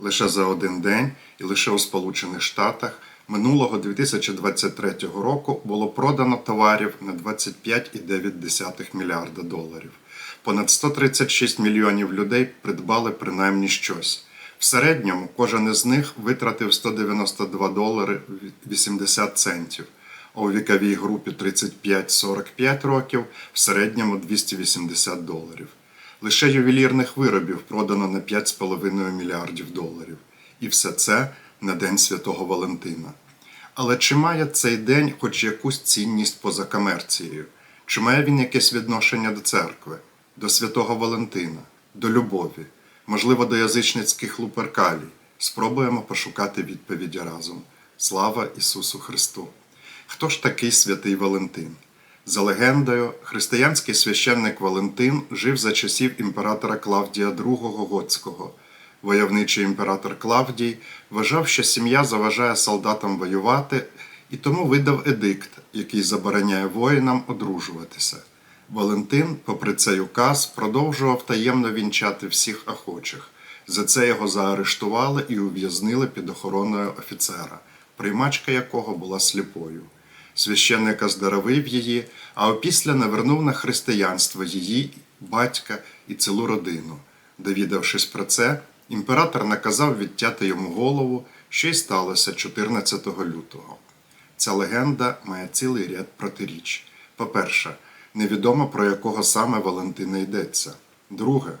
Лише за один день і лише у Сполучених Штатах минулого 2023 року було продано товарів на 25,9 мільярда доларів. Понад 136 мільйонів людей придбали принаймні щось. В середньому кожен із них витратив 192 долари 80 центів, а у віковій групі 35-45 років в середньому 280 доларів. Лише ювелірних виробів продано на 5,5 мільярдів доларів. І все це на День Святого Валентина. Але чи має цей день хоч якусь цінність поза комерцією? Чи має він якесь відношення до церкви, до святого Валентина, до любові, можливо, до язичницьких луперкалій? Спробуємо пошукати відповіді разом. Слава Ісусу Христу! Хто ж такий святий Валентин? За легендою, християнський священник Валентин жив за часів імператора Клавдія II Готського. Войовничий імператор Клавдій вважав, що сім'я заважає солдатам воювати, і тому видав едикт, який забороняє воїнам одружуватися. Валентин, попри цей указ, продовжував таємно вінчати всіх охочих. За це його заарештували і ув'язнили під охороною офіцера, приймачка якого була сліпою. Священник оздоровив її, а опісля навернув на християнство її, батька і цілу родину. Довідавшись про це, імператор наказав відтяти йому голову, що й сталося 14 лютого. Ця легенда має цілий ряд протиріч. По-перше, невідомо про якого саме Валентина йдеться. Друге,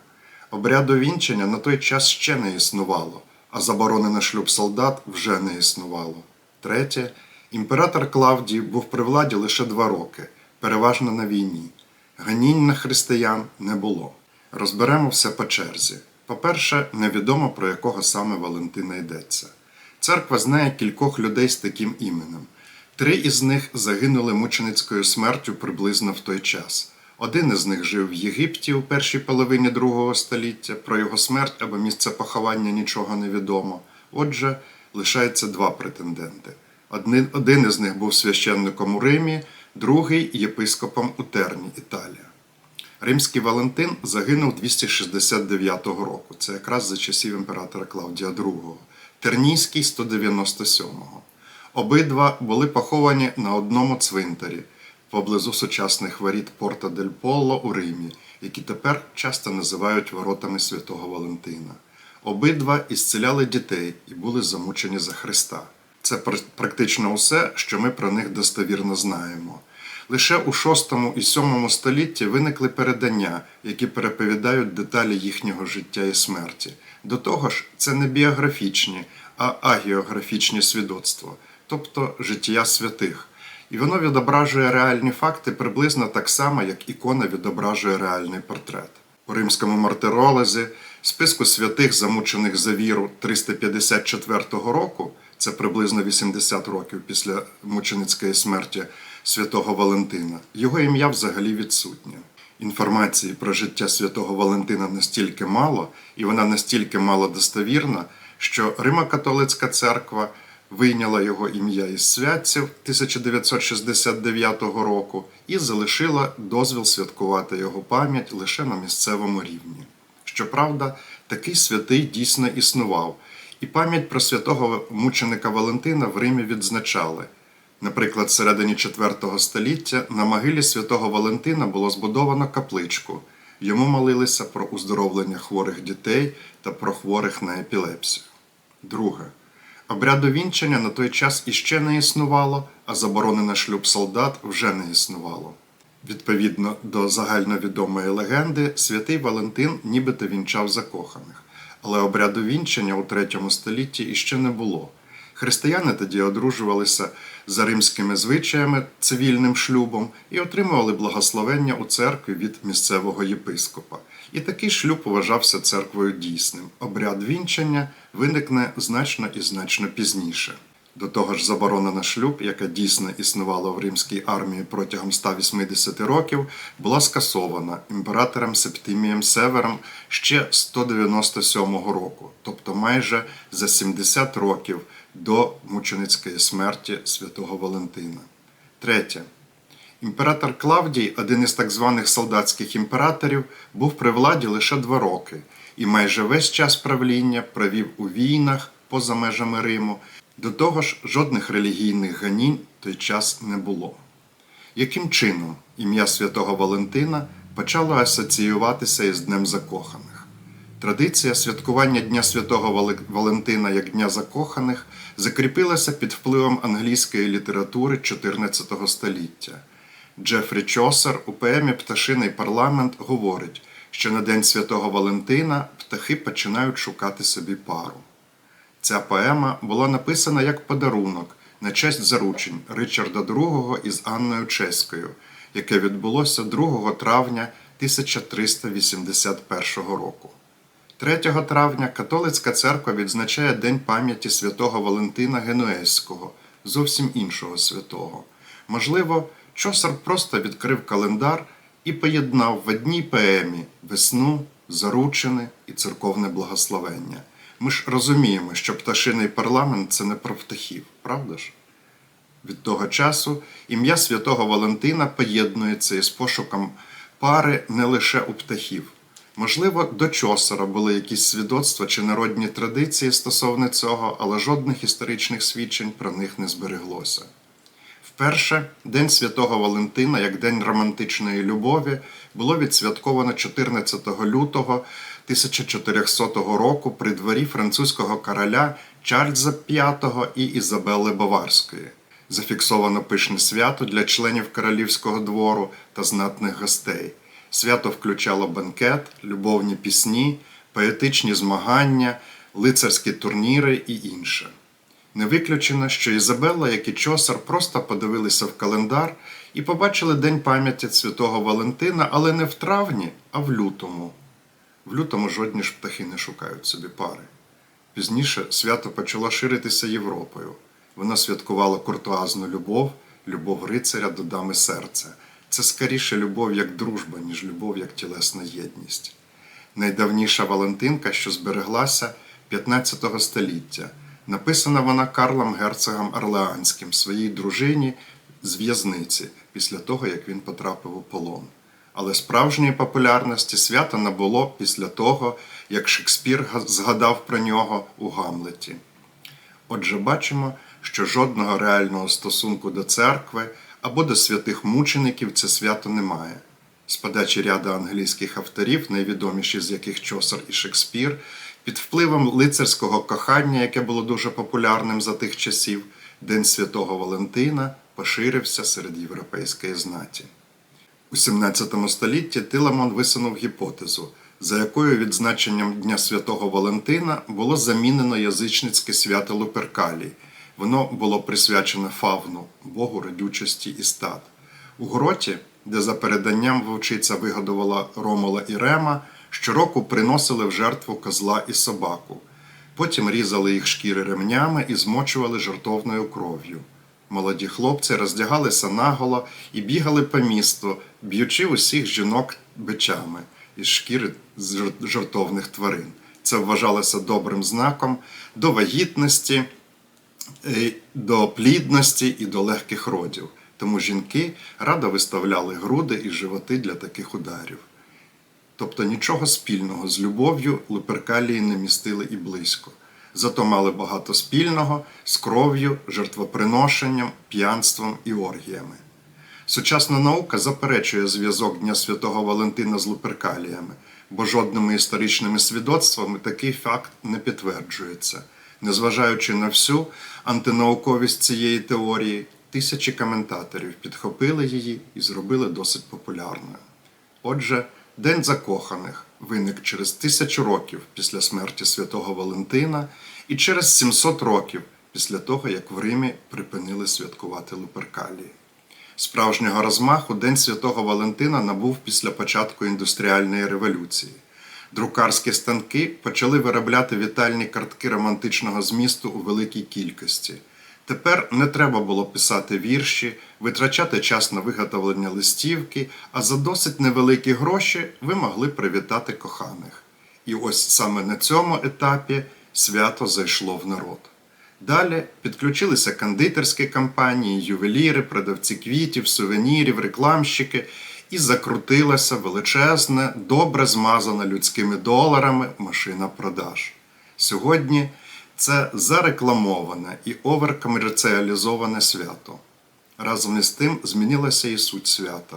обряду вінчення на той час ще не існувало, а заборони на шлюб солдат вже не існувало. Третє, імператор Клавдій був при владі лише два роки, переважно на війні. Ганінь на християн не було. Розберемо все по черзі. По-перше, невідомо про якого саме Валентина йдеться. Церква знає кількох людей з таким іменем. Три із них загинули мученицькою смертю приблизно в той час. Один із них жив в Єгипті у першій половині другого століття. Про його смерть або місце поховання нічого не відомо. Отже, лишається два претенденти. Один, із них був священником у Римі, другий єпископом у Терні, Італія. Римський Валентин загинув 269 року. Це якраз за часів імператора Клавдія II. Тернійський 197-го. Обидва були поховані на одному цвинтарі поблизу сучасних воріт Порта дель Поло у Римі, які тепер часто називають воротами святого Валентина. Обидва ісцеляли дітей і були замучені за Христа. Це практично усе, що ми про них достовірно знаємо. Лише у VI і VII столітті виникли передання, які переповідають деталі їхнього життя і смерті. До того ж, це не біографічні, а агіографічні свідоцтва, тобто життя святих. І воно відображує реальні факти приблизно так само, як ікона відображує реальний портрет. У римському мартиролезі, списку святих, замучених за віру 354 року, це приблизно 80 років після мученицької смерті святого Валентина, його ім'я взагалі відсутнє. Інформації про життя святого Валентина настільки мало, і вона настільки мало достовірна, що Римо-католицька церква вийняла його ім'я із святців 1969 року і залишила дозвіл святкувати його пам'ять лише на місцевому рівні. Щоправда, такий святий дійсно існував, і пам'ять про святого мученика Валентина в Римі відзначали. Наприклад, в середині IV століття на могилі святого Валентина було збудовано капличку. Йому молилися про уздоровлення хворих дітей та про хворих на епілепсію. Друге. Обряду вінчання на той час іще не існувало, а заборони на шлюб солдат вже не існувало. Відповідно до загальновідомої легенди, святий Валентин нібито вінчав закоханих, але обряду вінчання у третьому столітті іще не було. Християни тоді одружувалися за римськими звичаями цивільним шлюбом і отримували благословення у церкві від місцевого єпископа. І такий шлюб вважався церквою дійсним. Обряд вінчання виникне значно і значно пізніше. До того ж, заборона на шлюб, яка дійсно існувала в римській армії протягом 180 років, була скасована імператором Септимієм Севером ще 197 року, тобто майже за 70 років до мученицької смерті святого Валентина. Третє. Імператор Клавдій, один із так званих солдатських імператорів, був при владі лише два роки, і майже весь час правління провів у війнах поза межами Риму. До того ж, жодних релігійних ганінь в той час не було. Яким чином ім'я святого Валентина почало асоціюватися із Днем Закоханих? Традиція святкування Дня Святого Валентина як Дня Закоханих закріпилася під впливом англійської літератури 14 століття. Джефрі Чосер у поемі Пташиний парламент говорить, що на День Святого Валентина птахи починають шукати собі пару. Ця поема була написана як подарунок на честь заручень Ричарда II із Анною Чеською, яке відбулося 2 травня 1381 року. 3 травня католицька церква відзначає День пам'яті святого Валентина Генуезького, зовсім іншого святого. Можливо, Чосер просто відкрив календар і поєднав в одній поемі весну, заручини і церковне благословення. Ми ж розуміємо, що пташиний парламент це не про птахів, правда ж? Від того часу ім'я святого Валентина поєднується із пошуком пари не лише у птахів. Можливо, до Чосера були якісь свідоцтва чи народні традиції стосовно цього, але жодних історичних свідчень про них не збереглося. Вперше День Святого Валентина як День романтичної любові було відсвятковано 14 лютого 1400 року при дворі французького короля Чарльза V і Ізабели Баварської. Зафіксовано пишне свято для членів королівського двору та знатних гостей. Свято включало банкет, любовні пісні, поетичні змагання, лицарські турніри і інше. Не виключено, що Ізабелла, як і Чосар, просто подивилися в календар і побачили День пам'яті Святого Валентина, але не в травні, а в лютому. В лютому жодні ж птахи не шукають собі пари. Пізніше свято почало ширитися Європою. Воно святкувало куртуазну любов, любов рицаря до дами серця. Це скоріше любов як дружба, ніж любов як тілесна єдність. Найдавніша Валентинка, що збереглася 15 століття. Написана вона Карлом Герцогом Орлеанським своїй дружині з в'язниці після того, як він потрапив у полон. Але справжньої популярності свято набуло після того, як Шекспір згадав про нього у Гамлеті. Отже, бачимо, що жодного реального стосунку до церкви або до святих мучеників це свято не має. З подачі ряду англійських авторів, найвідоміші з яких Чосер і Шекспір, під впливом лицарського кохання, яке було дуже популярним за тих часів, День Святого Валентина поширився серед європейської знаті. У 17 столітті Тиламон висунув гіпотезу, за якою відзначенням Дня Святого Валентина було замінено язичницьке свято Луперкалій. Воно було присвячене фавну, богу родючості і стад. У гроті, де за переданням вовчиця вигодувала Ромула і Рема, щороку приносили в жертву козла і собаку. Потім різали їх шкіри ремнями і змочували жертовною кров'ю. Молоді хлопці роздягалися наголо і бігали по місту, б'ючи усіх жінок бичами із шкіри жертовних тварин. Це вважалося добрим знаком до вагітності, е, до плідності і до легких родів. Тому жінки радо виставляли груди і животи для таких ударів. Тобто нічого спільного з любов'ю Луперкалії не містили і близько. Зато мали багато спільного з кров'ю, жертвоприношенням, п'янством і оргіями. Сучасна наука заперечує зв'язок Дня Святого Валентина з Луперкаліями, бо жодними історичними свідоцтвами такий факт не підтверджується. Незважаючи на всю антинауковість цієї теорії, тисячі коментаторів підхопили її і зробили досить популярною. Отже, День закоханих виник через тисячу років після смерті святого Валентина і через 700 років після того, як в Римі припинили святкувати Луперкалії. Справжнього розмаху День Святого Валентина набув після початку індустріальної революції. Друкарські станки почали виробляти вітальні картки романтичного змісту у великій кількості. Тепер не треба було писати вірші, витрачати час на виготовлення листівки, а за досить невеликі гроші ви могли привітати коханих. І ось саме на цьому етапі свято зайшло в народ. Далі підключилися кондитерські компанії, ювеліри, продавці квітів, сувенірів, рекламщики, і закрутилася величезна, добре змазана людськими доларами машина продаж. Сьогодні це зарекламоване і оверкомерціалізоване свято. Разом із тим змінилася і суть свята.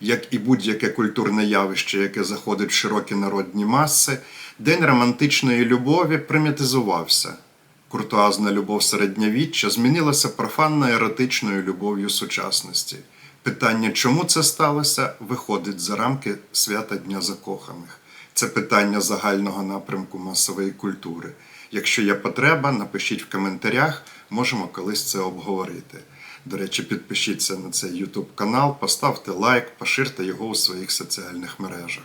Як і будь-яке культурне явище, яке заходить в широкі народні маси, день романтичної любові примітизувався. Куртуазна любов середньовіччя змінилася профанно-еротичною любов'ю сучасності. Питання, чому це сталося, виходить за рамки свята Дня Закоханих. Це питання загального напрямку масової культури. Якщо є потреба, напишіть в коментарях, можемо колись це обговорити. До речі, підпишіться на цей YouTube канал, поставте лайк, поширте його у своїх соціальних мережах.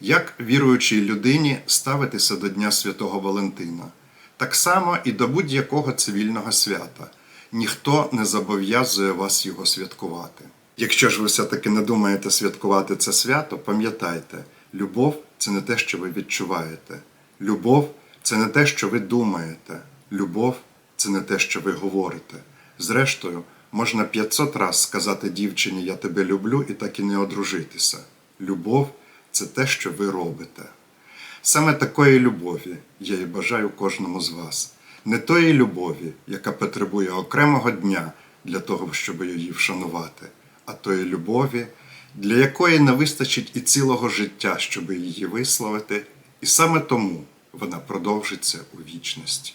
Як віруючій людині ставитися до Дня Святого Валентина? Так само і до будь-якого цивільного свята. Ніхто не зобов'язує вас його святкувати. Якщо ж ви все-таки не думаєте святкувати це свято, пам'ятайте, любов це не те, що ви відчуваєте. Любов це не те, що ви думаєте. Любов це не те, що ви говорите. Зрештою, можна 500 раз сказати дівчині Я тебе люблю і так і не одружитися. Любов це те, що ви робите. Саме такої любові я і бажаю кожному з вас. Не тої любові, яка потребує окремого дня для того, щоб її вшанувати, а тої любові, для якої не вистачить і цілого життя, щоб її висловити, і саме тому вона продовжиться у вічності.